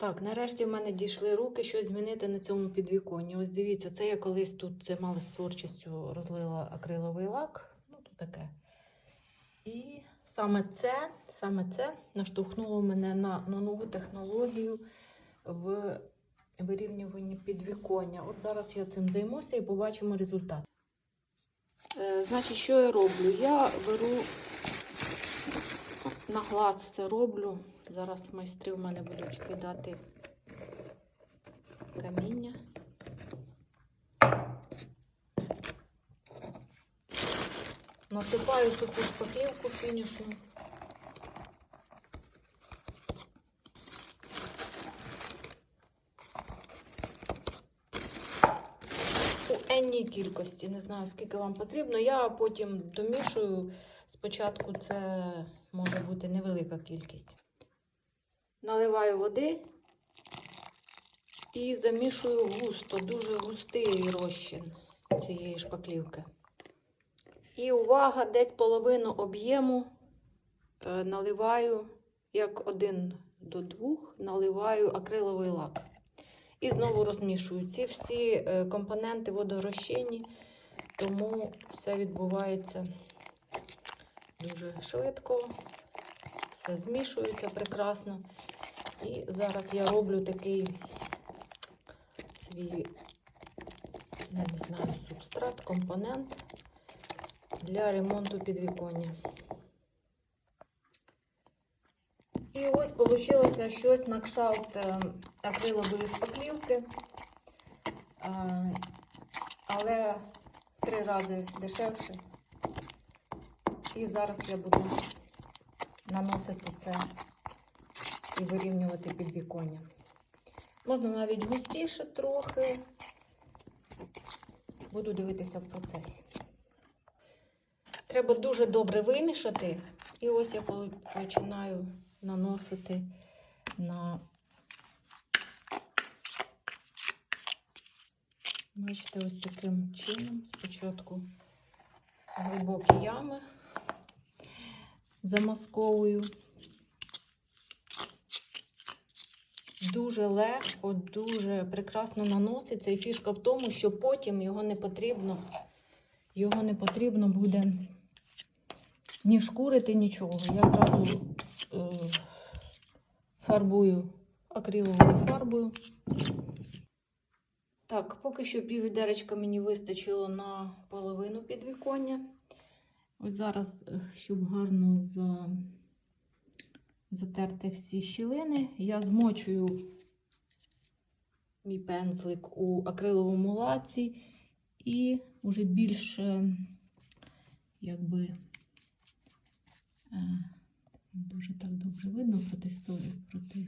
Так, нарешті в мене дійшли руки щось змінити на цьому підвіконні. Ось дивіться, це я колись тут це мали з творчістю розлила акриловий лак. Ну, тут таке. І саме це, саме це наштовхнуло мене на, на нову технологію в вирівнюванні підвіконня. От зараз я цим займуся і побачимо результат. Е, значить, що я роблю? Я беру на глаз все роблю. Зараз майстри в мене будуть кидати каміння. Насипаю суху шпаклівку фінішну. У енній кількості, не знаю скільки вам потрібно. Я потім домішую. Спочатку це може бути невелика кількість. Наливаю води і замішую густо, дуже густий розчин цієї шпаклівки. І увага, десь половину об'єму е, наливаю, як один до двох, наливаю акриловий лак. І знову розмішую. Ці всі е, компоненти водорозчинні, тому все відбувається дуже швидко, все змішується прекрасно. І зараз я роблю такий свій, не знаю, субстрат, компонент для ремонту підвіконня. І ось вийшло щось на кшалт е, акрилової шпаклівки, е, але в три рази дешевше. І зараз я буду наносити це і вирівнювати підвіконня. Можна навіть густіше трохи. Буду дивитися в процесі. Треба дуже добре вимішати. І ось я починаю наносити на, бачите, ось таким чином. Спочатку глибокі ями замасковую. Дуже легко, дуже прекрасно наноситься. І фішка в тому, що потім його не потрібно, його не потрібно буде ні шкурити, нічого. Я зразу е, фарбую акриловою фарбою. Так, поки що піввідеречка мені вистачило на половину підвіконня. Ось зараз, е, щоб гарно за... затерти всі щілини, я змочую мій пензлик у акриловому лаці і вже більше, якби, е, дуже так добре видно проти столі, проти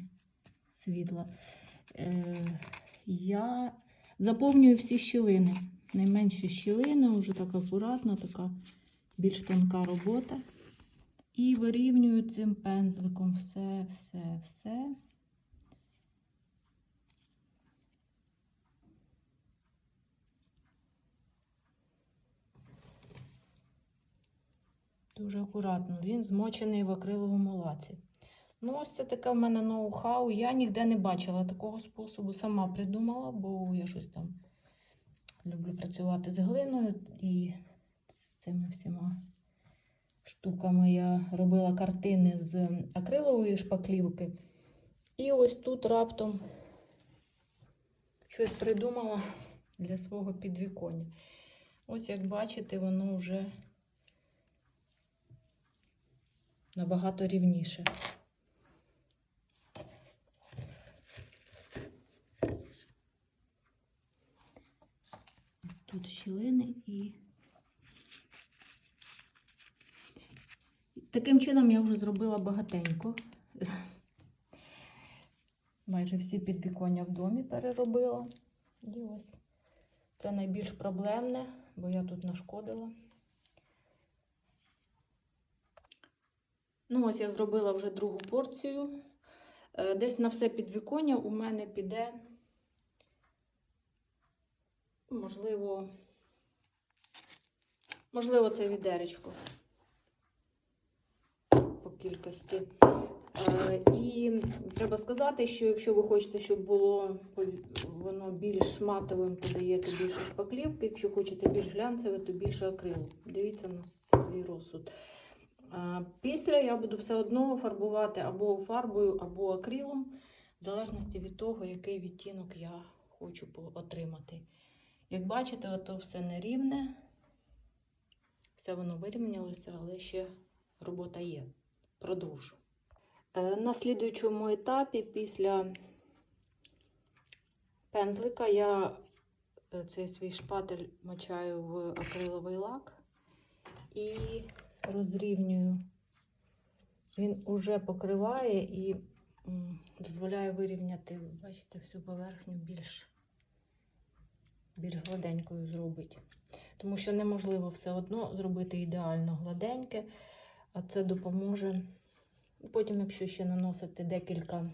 світла. Е, Я заповнюю всі щілини. Найменші щілини, вже так акуратно, така більш тонка робота. І вирівнюю цим пензликом все, все, все. Дуже акуратно. Він змочений в акриловому лаці. Ну, ось це таке в мене ноу-хау. Я ніде не бачила такого способу. Сама придумала, бо я щось там люблю працювати з глиною і з цими штуками я робила картини з акрилової шпаклівки. І ось тут раптом щось придумала для свого підвіконня. Ось, як бачите, воно вже набагато рівніше. Тут щілини і Таким чином я вже зробила багатенько. Майже всі підвіконня в домі переробила. І ось це найбільш проблемне, бо я тут нашкодила. Ну, ось я зробила вже другу порцію. Е, Десь на все підвіконня у мене піде, можливо, можливо, це відеречко кількості. Е, І треба сказати, що якщо ви хочете, щоб було воно більш матовим, то даєте більше шпаклівки. Якщо хочете більш глянцеве, то більше акрилу. Дивіться на свій розсуд. Е, Після я буду все одно фарбувати або фарбою, або акрилом, в залежності від того, який відтінок я хочу отримати. Як бачите, ото все нерівне. Все воно вирівнялося, але ще робота є. Продовжу. Е, На слідуючому етапі після пензлика я е, цей свій шпатель мочаю в акриловий лак і розрівнюю. Він уже покриває і дозволяє вирівняти, бачите, всю поверхню більш, більш гладенькою зробить. Тому що неможливо все одно зробити ідеально гладеньке, а це допоможе. Потім, якщо ще наносити декілька,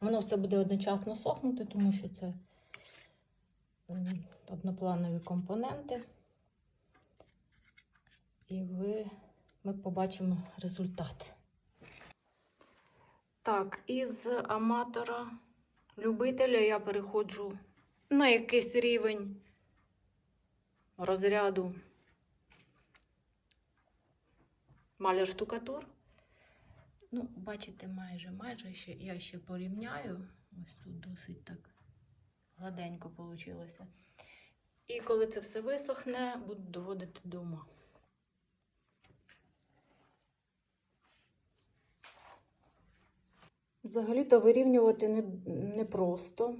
воно все буде одночасно сохнути, тому що це однопланові компоненти. І ви, ми побачимо результат. Так, із аматора любителя я переходжу на якийсь рівень розряду маляр штукатур. Ну, бачите, майже, майже ще я ще порівняю. Ось тут досить так гладенько вийшло. І коли це все висохне, буду доводити до ума. Взагалі-то вирівнювати не, непросто.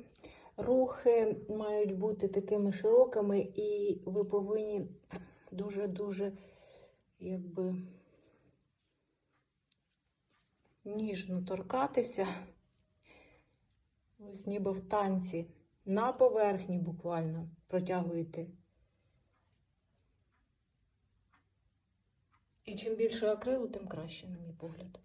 Рухи мають бути такими широкими, і ви повинні дуже-дуже якби ніжно торкатися, ось ніби в танці, на поверхні буквально протягуєте. І чим більше акрилу, тим краще, на мій погляд.